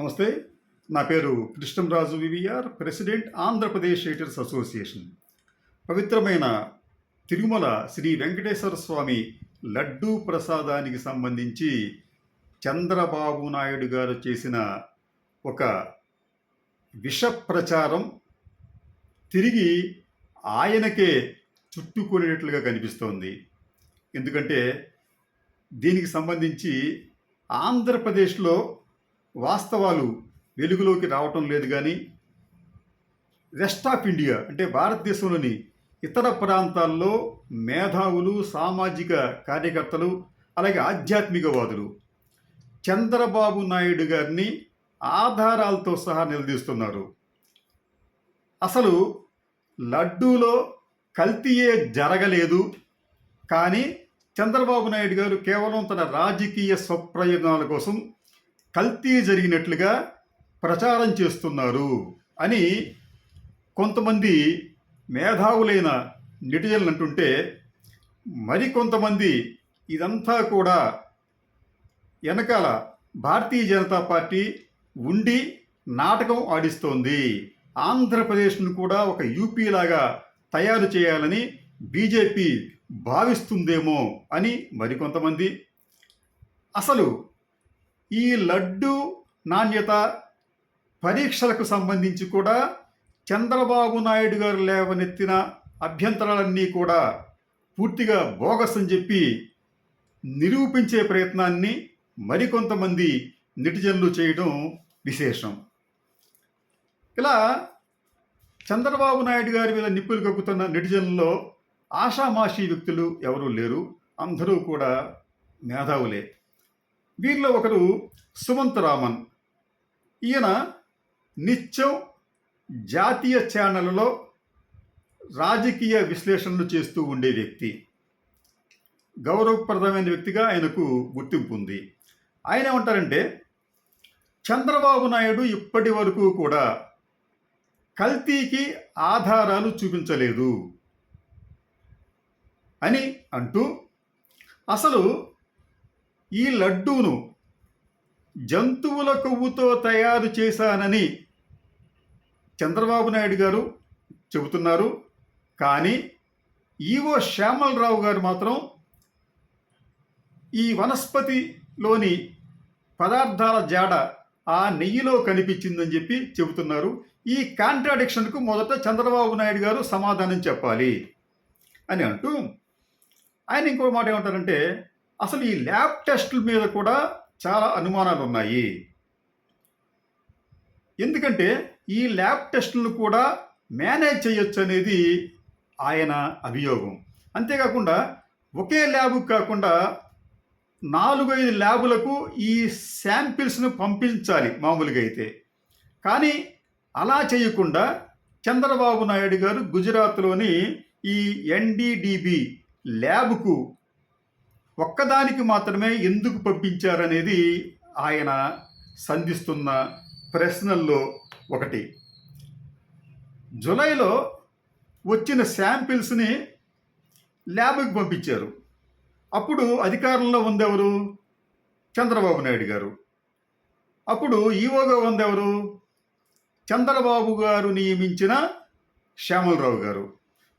నమస్తే. నా పేరు Krishnamraju VVR president Andhra Pradesh editors association. పవిత్రమైన తిరుమల శ్రీ వెంకటేశ్వర స్వామి లడ్డూ ప్రసాదానికి సంబంధించి చంద్రబాబు నాయుడు గారు చేసిన ఒక విష ప్రచారం తిరిగి ఆయనకే చుట్టుకునేటట్లుగా కనిపిస్తోంది. ఎందుకంటే దీనికి సంబంధించి ఆంధ్రప్రదేశ్లో వాస్తవాలు వెలుగులోకి రావటం లేదు కానీ రెస్ట్ ఆఫ్ ఇండియా అంటే భారతదేశంలోని ఇతర ప్రాంతాల్లో మేధావులు సామాజిక కార్యకర్తలు అలాగే ఆధ్యాత్మికవాదులు చంద్రబాబు నాయుడు గారిని ఆధారాలతో సహా నిలదీస్తున్నారు. అసలు లడ్డూలో కల్తీయే జరగలేదు కానీ చంద్రబాబు నాయుడు గారు కేవలం తన రాజకీయ స్వప్రయోజనాల కోసం కల్తీ జరిగినట్లుగా ప్రచారం చేస్తున్నారు అని కొంతమంది మేధావులైన నెటిజన్లు అంటుంటే మరికొంతమంది ఇదంతా కూడా వెనకాల భారతీయ జనతా పార్టీ ఉండి నాటకం ఆడిస్తోంది. ఆంధ్రప్రదేశ్ను కూడా ఒక యూపీ లాగా తయారు చేయాలని బీజేపీ భావిస్తుందేమో అని మరికొంతమంది అసలు ఈ లడ్డు నాణ్యత పరీక్షలకు సంబంధించి కూడా చంద్రబాబు నాయుడు గారు లేవనెత్తిన అభ్యంతరాలన్నీ కూడా పూర్తిగా బోగస్ అని చెప్పి నిరూపించే ప్రయత్నాన్ని మరికొంతమంది నెటిజన్లు చేయడం విశేషం. ఇలా చంద్రబాబు నాయుడు గారి మీద నిప్పులు కక్కుతున్న నెటిజన్లలో ఆషామాషీ వ్యక్తులు ఎవరూ లేరు. అందరూ కూడా మేధావులే. వీరిలో ఒకరు సుమంత్ రామన్. ఈయన నిత్యం జాతీయ ఛానళ్ళలో రాజకీయ విశ్లేషణలు చేస్తూ ఉండే వ్యక్తి. గౌరవప్రదమైన వ్యక్తిగా ఆయనకు గుర్తింపు ఉంది. ఆయన ఏమంటారంటే చంద్రబాబు నాయుడు ఇప్పటి వరకు కూడా కల్తీకి ఆధారాలు చూపించలేదు అని అంటూ అసలు ఈ లడ్డూను జంతువుల కొవ్వుతో తయారు చేశానని చంద్రబాబు నాయుడు గారు చెబుతున్నారు. కానీ ఈవో శ్యామలరావు గారు మాత్రం ఈ వనస్పతిలోని పదార్థాల జాడ ఆ నెయ్యిలో కనిపించిందని చెప్పి చెబుతున్నారు. ఈ కాంట్రాడిక్షన్కు మొదట చంద్రబాబు నాయుడు గారు సమాధానం చెప్పాలి అని అంటూ ఆయన ఇంకో మాట ఏమంటారంటే అసలు ఈ ల్యాబ్ టెస్టుల మీద కూడా చాలా అనుమానాలు ఉన్నాయి. ఎందుకంటే ఈ ల్యాబ్ టెస్టులను కూడా మేనేజ్ చేయొచ్చు అనేది ఆయన అభియోగం. అంతేకాకుండా ఒకే ల్యాబ్ కాకుండా నాలుగైదు ల్యాబులకు ఈ శాంపిల్స్ను పంపించాలి మామూలుగా అయితే. కానీ అలా చేయకుండా చంద్రబాబు నాయుడు గారు గుజరాత్లోని ఈ ఎన్డీడీబీ ల్యాబ్కు ఒక్కదానికి మాత్రమే ఎందుకు పంపించారనేది ఆయన సంధిస్తున్న ప్రశ్నల్లో ఒకటి. జులైలో వచ్చిన శాంపిల్స్ని ల్యాబ్కి పంపించారు. అప్పుడు అధికారంలో ఉందెవరు చంద్రబాబు నాయుడు గారు. అప్పుడు ఈవోగా ఉందెవరు చంద్రబాబు గారు నియమించిన శ్యామలరావు గారు.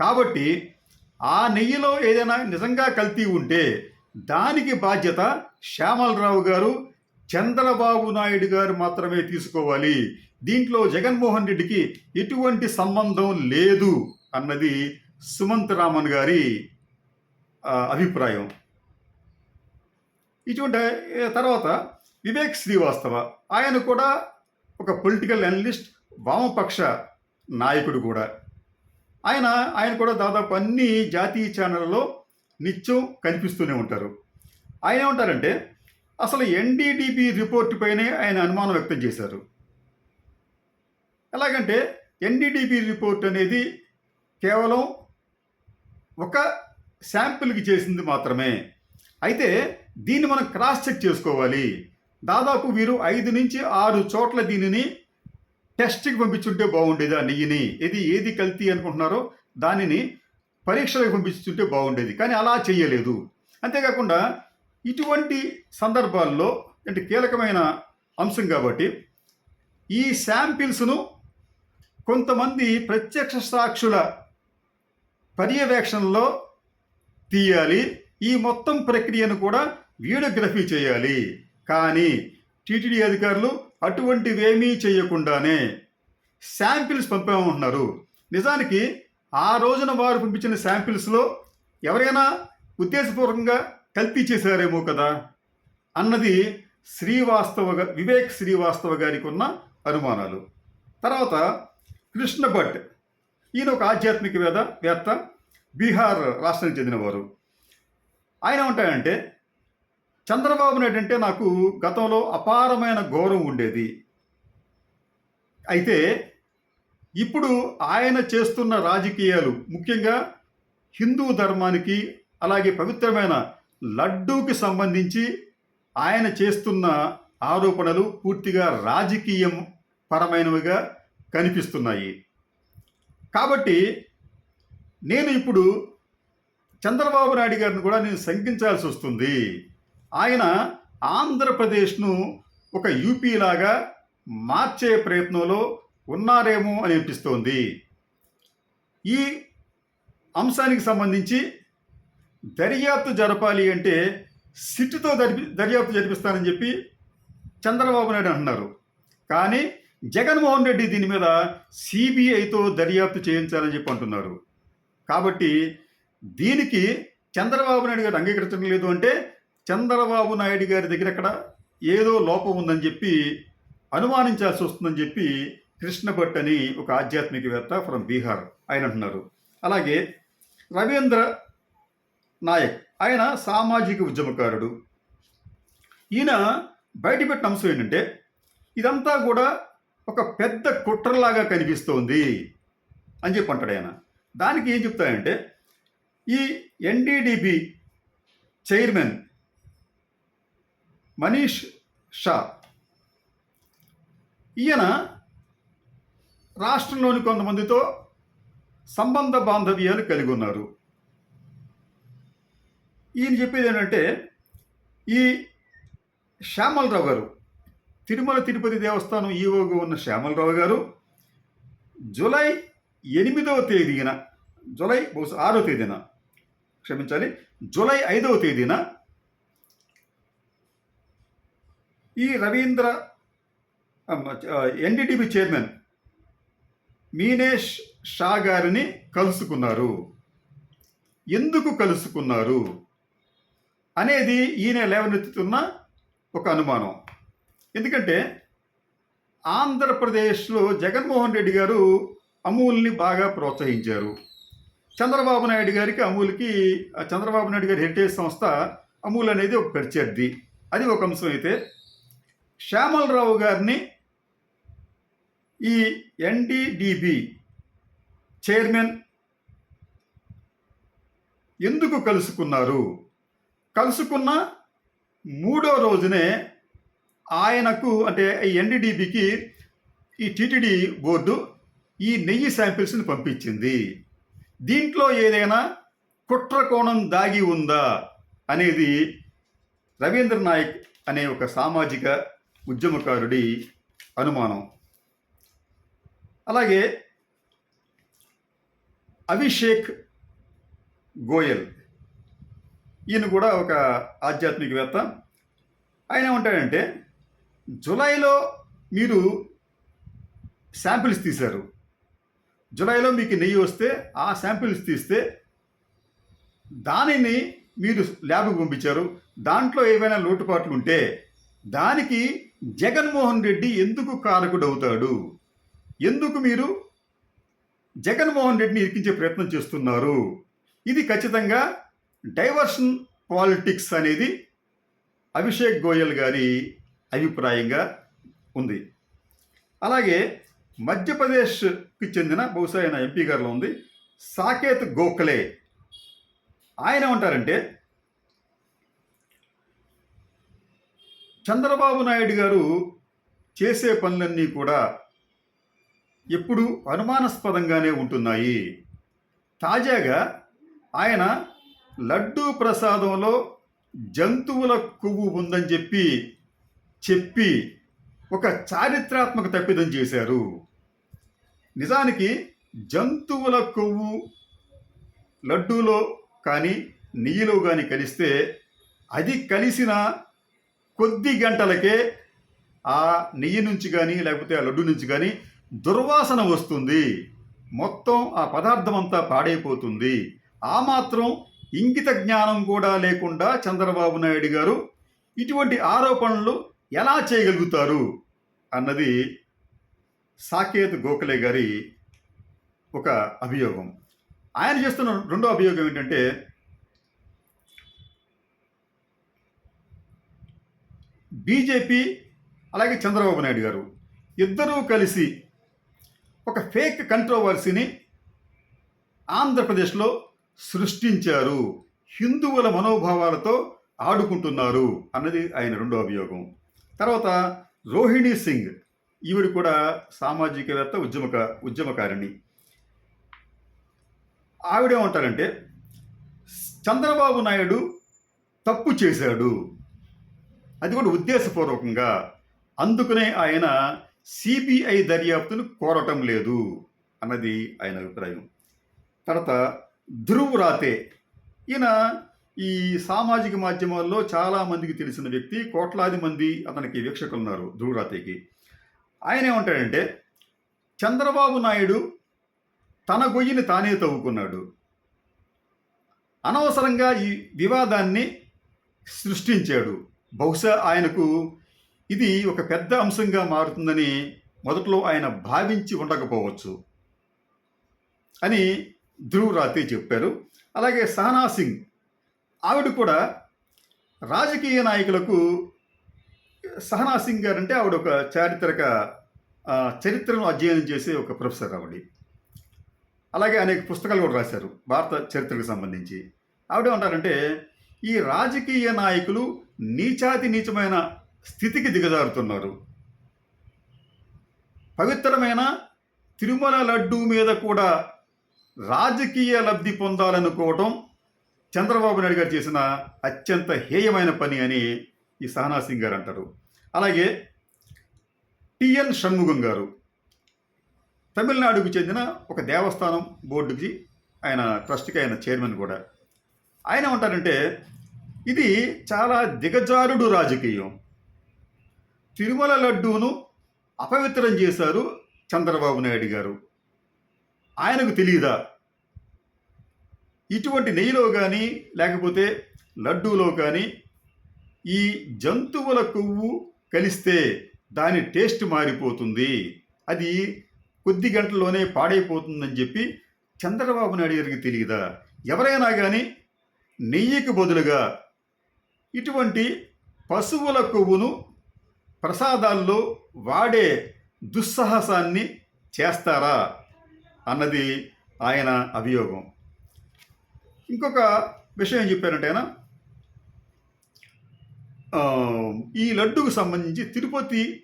కాబట్టి ఆ నెయ్యిలో ఏదైనా నిజంగా కల్తీ ఉంటే దానికి బాధ్యత శ్యామలరావు గారు చంద్రబాబు నాయుడు గారు మాత్రమే తీసుకోవాలి. దీంట్లో జగన్మోహన్ రెడ్డికి ఎటువంటి సంబంధం లేదు అన్నది సుమంత్ రామన్ గారి అభిప్రాయం. ఇటువంటి తర్వాత వివేక్ శ్రీవాస్తవ. ఆయన కూడా ఒక పొలిటికల్ అనలిస్ట్ వామపక్ష నాయకుడు కూడా. ఆయన ఆయన కూడా దాదాపు అన్ని జాతీయ ఛానళ్ళలో నిత్యం కనిపిస్తూనే ఉంటారు. ఆయన ఏమంటారంటే అసలు ఎన్డీడీబీ రిపోర్ట్ పైనే ఆయన అనుమానం వ్యక్తం చేశారు. ఎలాగంటే ఎన్డీడీబీ రిపోర్ట్ అనేది కేవలం ఒక శాంపిల్కి చేసింది మాత్రమే. అయితే దీన్ని మనం క్రాస్ చెక్ చేసుకోవాలి. దాదాపు వీరు ఐదు నుంచి ఆరు చోట్ల దీనిని టెస్ట్కి పంపించుంటే బాగుండేది ఆ నెయ్యిని? ఇది ఏది కల్తీ అనుకుంటున్నారో దానిని పరీక్షలకు పంపిస్తుంటే బాగుండేది కానీ అలా చేయలేదు అంతేకాకుండా ఇటువంటి సందర్భాల్లో అంటే కీలకమైన అంశం కాబట్టి ఈ శాంపిల్స్ను కొంతమంది ప్రత్యక్ష సాక్షుల పర్యవేక్షణలో తీయాలి. ఈ మొత్తం ప్రక్రియను కూడా వీడియోగ్రఫీ చేయాలి. కానీ టీటీడీ అధికారులు అటువంటివేమీ చేయకుండానే శాంపిల్స్ పంపామంటున్నారు. నిజానికి ఆ రోజున వారు పంపించిన శాంపిల్స్లో ఎవరైనా ఉద్దేశపూర్వకంగా కల్తీ చేశారేమో కదా అన్నది శ్రీవాస్తవ వివేక్ శ్రీవాస్తవ గారికి ఉన్న అనుమానాలు. తర్వాత కృష్ణ భట్ ఈయన ఒక ఆధ్యాత్మిక వేద వేత్త బీహార్ రాష్ట్రానికి చెందినవారు. ఆయన ఏమంటాడంటే చంద్రబాబు నాయుడు అంటే నాకు గతంలో అపారమైన గౌరవం ఉండేది. అయితే ఇప్పుడు ఆయన చేస్తున్న రాజకీయాలు ముఖ్యంగా హిందూ ధర్మానికి అలాగే పవిత్రమైన లడ్డూకి సంబంధించి ఆయన చేస్తున్న ఆరోపణలు పూర్తిగా రాజకీయం పరమైనవిగా కనిపిస్తున్నాయి. కాబట్టి నేను ఇప్పుడు చంద్రబాబు నాయుడు గారిని కూడా నేను శంకించాల్సి వస్తుంది. ఆయన ఆంధ్రప్రదేశ్ను ఒక యూపీ లాగా మార్చే ప్రయత్నంలో ఉన్నారేమో అని అనిపిస్తోంది. ఈ అంశానికి సంబంధించి దర్యాప్తు జరపాలి అంటే సిట్టుతో జరిపి దర్యాప్తు జరిపిస్తానని చెప్పి చంద్రబాబు నాయుడు అంటున్నారు. కానీ జగన్మోహన్ రెడ్డి దీని మీద సిబిఐతో దర్యాప్తు చేయించాలని చెప్పి అంటున్నారు. కాబట్టి దీనికి చంద్రబాబు నాయుడు గారు అంగీకరించడం లేదు అంటే చంద్రబాబు నాయుడు గారి దగ్గర అక్కడ ఏదో లోపం ఉందని చెప్పి అనుమానించాల్సి వస్తుందని చెప్పి కృష్ణ భట్ అని ఒక ఆధ్యాత్మికవేత్త ఫ్రమ్ బీహార్ ఆయన అంటున్నారు. అలాగే రవీంద్ర నాయక్ ఆయన సామాజిక ఉద్యమకారుడు. ఈయన బయటపెట్టిన అంశం ఏంటంటే ఇదంతా కూడా ఒక పెద్ద కుట్రలాగా కనిపిస్తోంది అని చెప్పి అంటాడు ఆయన. దానికి ఏం చెప్తాయంటే ఈ ఎన్డీడీబీ చైర్మన్ మనీష్ షా ఈయన రాష్ట్రంలోని కొంతమందితో సంబంధ బాంధవ్యాలు కలిగి ఉన్నారు. ఈయన చెప్పేది ఏంటంటే ఈ శ్యామలరావు గారు తిరుమల తిరుపతి దేవస్థానం ఈవోగా ఉన్న శ్యామలరావు గారు జూలై ఎనిమిదవ తేదీన జూలై బహుశా ఆరో తేదీన క్షమించాలి జూలై ఐదవ తేదీన ఈ రవీంద్ర ఎన్డీటీవీ చైర్మన్ మీనేష్ షా గారిని కలుసుకున్నారు. ఎందుకు కలుసుకున్నారు? అనేది ఈయన లేవనెత్తుతున్న ఒక అనుమానం. ఎందుకంటే ఆంధ్రప్రదేశ్లో జగన్మోహన్ రెడ్డి గారు అమూల్ని బాగా ప్రోత్సహించారు. చంద్రబాబు నాయుడు గారికి అమూల్కి చంద్రబాబు నాయుడు గారి హెరిటేజ్ సంస్థ అమూల్ అనేది ఒక ప్రత్యర్థి. అది ఒక అంశం అయితే. శ్యామలరావు గారిని ఈ ఎన్డీడీబీ చైర్మన్ ఎందుకు కలుసుకున్నారు? కలుసుకున్న మూడో రోజునే ఆయనకు అంటే ఈ ఎన్డీడీబీకి ఈ టీటీడీ బోర్డు ఈ నెయ్యి శాంపిల్స్ని పంపించింది. దీంట్లో ఏదైనా కుట్ర కోణం దాగి ఉందా అనేది రవీంద్ర నాయక్ అనే ఒక సామాజిక ఉద్యమకారుడి అనుమానం. అలాగే అభిషేక్ గోయల్. ఈయన కూడా ఒక ఆధ్యాత్మికవేత్త. ఆయన ఏమంటాడంటే జులైలో మీరు శాంపిల్స్ తీశారు. జులైలో మీకు నెయ్యి వస్తే ఆ శాంపిల్స్ తీస్తే దానిని మీరు ల్యాబ్కి పంపించారు. దాంట్లో ఏవైనా లోటుపాట్లు ఉంటే దానికి జగన్మోహన్ రెడ్డి ఎందుకు కారకుడవుతాడు? ఎందుకు మీరు జగన్మోహన్ రెడ్డిని ఇరికించే ప్రయత్నం చేస్తున్నారు? ఇది ఖచ్చితంగా డైవర్షన్ పాలిటిక్స్ అనేది అభిషేక్ గోయల్ గారి అభిప్రాయంగా ఉంది. అలాగే మధ్యప్రదేశ్కి చెందిన బహుశా ఆయన ఎంపీ గారిలో ఉంది. సాకేత్ గోఖలే. ఆయన ఏమంటారంటే చంద్రబాబు నాయుడు గారు చేసే పనులన్నీ కూడా ఎప్పుడూ అనుమానాస్పదంగానే ఉంటున్నాయి. తాజాగా ఆయన లడ్డూ ప్రసాదంలో జంతువుల కొవ్వు ఉందని చెప్పి చెప్పి ఒక చారిత్రాత్మక తప్పిదం చేశారు. నిజానికి జంతువుల కొవ్వు లడ్డూలో కానీ నెయ్యిలో కానీ కలిస్తే అది కలిసిన కొద్ది గంటలకే ఆ నెయ్యి నుంచి కానీ లేకపోతే ఆ లడ్డు నుంచి కానీ దుర్వాసన వస్తుంది. మొత్తం ఆ పదార్థం అంతా పాడైపోతుంది. ఆ మాత్రం ఇంగిత జ్ఞానం కూడా లేకుండా చంద్రబాబు నాయుడు గారు ఇటువంటి ఆరోపణలు ఎలా చేయగలుగుతారు? అన్నది సాకేత్ గోఖలే గారి ఒక అభియోగం. ఆయన చేస్తున్న రెండో అభియోగం ఏంటంటే బీజేపీ అలాగే చంద్రబాబు నాయుడు గారు ఇద్దరూ కలిసి ఒక ఫేక్ కంట్రోవర్సీని ఆంధ్రప్రదేశ్లో సృష్టించారు. హిందువుల మనోభావాలతో ఆడుకుంటున్నారు అన్నది ఆయన రెండో అభియోగం. తర్వాత రోహిణి సింగ్ ఈవిడ కూడా సామాజికవేత్త ఉద్యమక ఉద్యమకారిణి. ఆవిడేమంటారంటే చంద్రబాబు నాయుడు తప్పు చేశాడు. అది కూడా ఉద్దేశపూర్వకంగా. అందుకనే ఆయన సిబిఐ దర్యాప్తును కోరటం లేదు అన్నది ఆయన అభిప్రాయం. తర్వాత ధ్రువ్ రాతే ఈయన ఈ సామాజిక మాధ్యమాల్లో చాలా మందికి తెలిసిన వ్యక్తి కోట్లాది మంది అతనికి వీక్షకులు ఉన్నారు ధ్రువ్ రాతేకి. ఆయన ఏమంటాడంటే చంద్రబాబు నాయుడు తన గొయ్యిని తానే తవ్వుకున్నాడు. అనవసరంగా ఈ వివాదాన్ని సృష్టించాడు. బహుశా ఆయనకు ఇది ఒక పెద్ద అంశంగా మారుతుందని మొదట్లో ఆయన భావించి ఉండకపోవచ్చు అని ధ్రువ్ రాతి చెప్పారు. అలాగే సహనా సింగ్ ఆవిడ కూడా రాజకీయ నాయకులకు సహనా సింగ్ గారు అంటే ఆవిడ ఒక చారిత్రక చరిత్రను అధ్యయనం చేసే ఒక ప్రొఫెసర్ ఆవిడ. అలాగే అనేక పుస్తకాలు కూడా రాశారు భారత చరిత్రకు సంబంధించి. ఆవిడ ఉంటారంటే ఈ రాజకీయ నాయకులు నీచాతి నీచమైన స్థితికి దిగజారుతున్నారు. పవిత్రమైన తిరుమల లడ్డూ మీద కూడా రాజకీయ లబ్ధి పొందాలనుకోవటం చంద్రబాబు నాయుడు గారు చేసిన అత్యంత హేయమైన పని అని ఈ సహనా సింగ్ గారు అంటారు. అలాగే టిఎన్ షణ్ముఖం గారు తమిళనాడుకు చెందిన ఒక దేవస్థానం బోర్డుకి ఆయన ట్రస్ట్కి ఆయన చైర్మన్ కూడా. ఆయన ఉంటారంటే ఇది చాలా దిగజారుడు రాజకీయం. తిరుమల లడ్డూను అపవిత్రం చేశారు చంద్రబాబు నాయుడు గారు. ఆయనకు తెలియదా ఇటువంటి నెయ్యిలో కానీ లేకపోతే లడ్డూలో కానీ ఈ జంతువుల కొవ్వు కలిస్తే దాని టేస్ట్ మారిపోతుంది. అది కొద్ది గంటల్లోనే పాడైపోతుందని చెప్పి చంద్రబాబు నాయుడు గారికి తెలియదా ఎవరైనా కానీ నెయ్యికి బదులుగా ఇటువంటి పశువుల కొవ్వును ప్రసాదాల్లో వాడే దుస్సాహసాన్ని చేస్తారా అన్నది ఆయన అభియోగం. ఇంకొక విషయం ఏం చెప్పారంటే ఆయన ఈ లడ్డుకు సంబంధించి తిరుపతి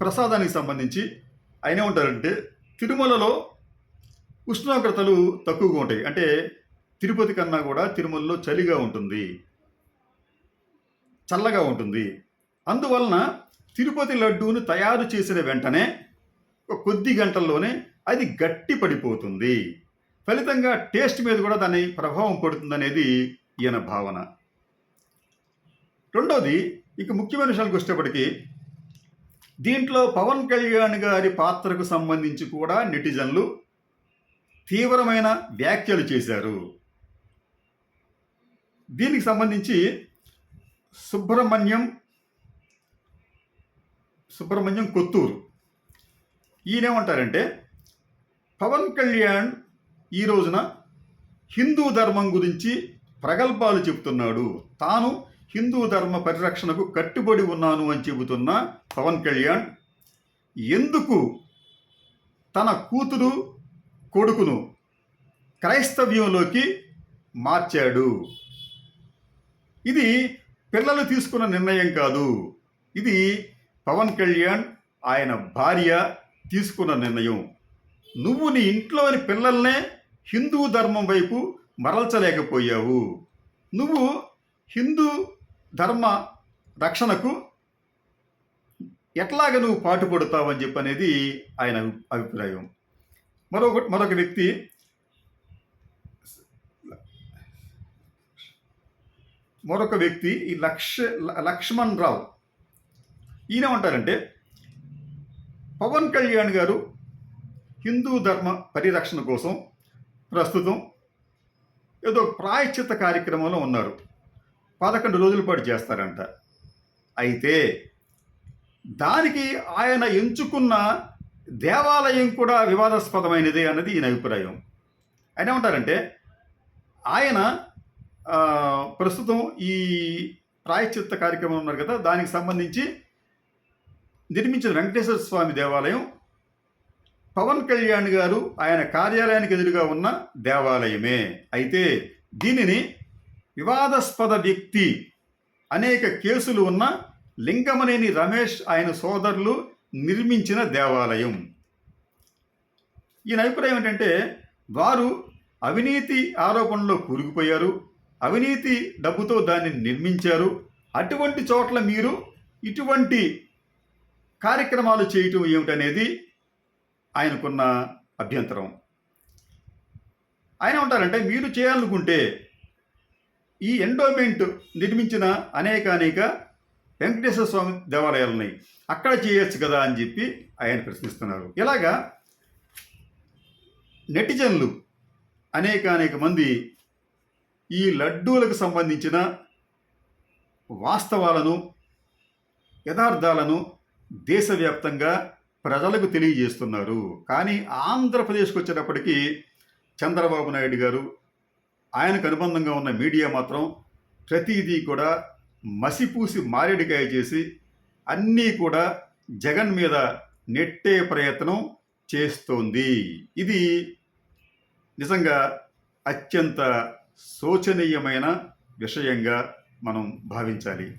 ప్రసాదానికి సంబంధించి ఆయన ఏమంటారంటే తిరుమలలో ఉష్ణోగ్రతలు తక్కువగా ఉంటాయి. అంటే తిరుపతి కన్నా కూడా తిరుమలలో చలిగా ఉంటుంది. చల్లగా ఉంటుంది. అందువలన తిరుపతి లడ్డూను తయారు చేసిన వెంటనే ఒక కొద్ది గంటల్లోనే అది గట్టి పడిపోతుంది. ఫలితంగా టేస్ట్ మీద కూడా దాని ప్రభావం పడుతుందనేది ఈయన భావన. రెండోది ఇక ముఖ్యమైన విషయాలకు వచ్చేటప్పటికి దీంట్లో పవన్ కళ్యాణ్ గారి పాత్రకు సంబంధించి కూడా నెటిజన్లు తీవ్రమైన వ్యాఖ్యలు చేశారు. దీనికి సంబంధించి సుబ్రహ్మణ్యం సుబ్రహ్మణ్యం కొత్తూరు. ఈయనేమంటారంటే పవన్ కళ్యాణ్ ఈ రోజున హిందూ ధర్మం గురించి ప్రగల్భాలు చెబుతున్నాడు. తాను హిందూ ధర్మ పరిరక్షణకు కట్టుబడి ఉన్నాను అని చెబుతున్న పవన్ కళ్యాణ్ ఎందుకు తన కూతురు కొడుకును క్రైస్తవ్యంలోకి మార్చాడు? ఇది పిల్లలు తీసుకున్న నిర్ణయం కాదు. ఇది పవన్ కళ్యాణ్ ఆయన భార్య తీసుకున్న నిర్ణయం. నువ్వు నీ ఇంట్లోని పిల్లల్నే హిందూ ధర్మం వైపు మరల్చలేకపోయావు. నువ్వు హిందూ ధర్మ రక్షణకు ఎట్లాగ నువ్వు పాటుపడతావు అని చెప్పి అనేది ఆయన అభిప్రాయం. మరొక మరొక వ్యక్తి మరొక వ్యక్తి ఈ లక్ష ల- లక్ష్మణ్ రావు. ఈయన ఏమంటారంటే పవన్ కళ్యాణ్ గారు హిందూ ధర్మ పరిరక్షణ కోసం ప్రస్తుతం ఏదో ప్రాయశ్చిత్త కార్యక్రమంలో ఉన్నారు. పదకొండు రోజుల పాటు చేస్తారంట. అయితే దానికి ఆయన ఎంచుకున్న దేవాలయం కూడా వివాదాస్పదమైనదే అన్నది ఈయన అభిప్రాయం. ఆయన ఏమంటారంటే ఆయన ప్రస్తుతం ఈ ప్రాయశ్చిత్త కార్యక్రమం ఉన్నారు కదా దానికి సంబంధించి నిర్మించిన వెంకటేశ్వర స్వామి దేవాలయం పవన్ కళ్యాణ్ గారు ఆయన కార్యాలయానికి ఎదురుగా ఉన్న దేవాలయమే. అయితే దీనిని వివాదాస్పద వ్యక్తి అనేక కేసులు ఉన్న లింగమనేని రమేష్ ఆయన సోదరులు నిర్మించిన దేవాలయం. ఈయన అభిప్రాయం ఏంటంటే వారు అవినీతి ఆరోపణలో కూరుకుపోయారు అవినీతి డబ్బుతో దాన్ని నిర్మించారు. అటువంటి చోట్ల మీరు ఇటువంటి కార్యక్రమాలు చేయటం ఏమిటనేది ఆయనకున్న అభ్యంతరం. ఆయన ఉంటారంటే మీరు చేయాలనుకుంటే ఈ ఎండోమెంట్ నిర్మించిన అనేక అనేక వెంకటేశ్వర స్వామి దేవాలయాలు ఉన్నాయి అక్కడ చేయొచ్చు కదా అని చెప్పి ఆయన ప్రశ్నిస్తున్నారు. ఇలాగా నెటిజన్లు అనేక అనేక మంది ఈ లడ్డూలకు సంబంధించిన వాస్తవాలను యథార్థాలను దేశవ్యాప్తంగా ప్రజలకు తెలియజేస్తున్నారు. కానీ ఆంధ్రప్రదేశ్కి వచ్చేటప్పటికీ చంద్రబాబు నాయుడు గారు ఆయనకు అనుబంధంగా ఉన్న మీడియా మాత్రం ప్రతిదీ కూడా మసిపూసి మారేడికాయ చేసి అన్నీ కూడా జగన్ మీద నెట్టే ప్రయత్నం చేస్తోంది. ఇది నిజంగా అత్యంత శోచనీయమైన విషయంగా మనం భావించాలి.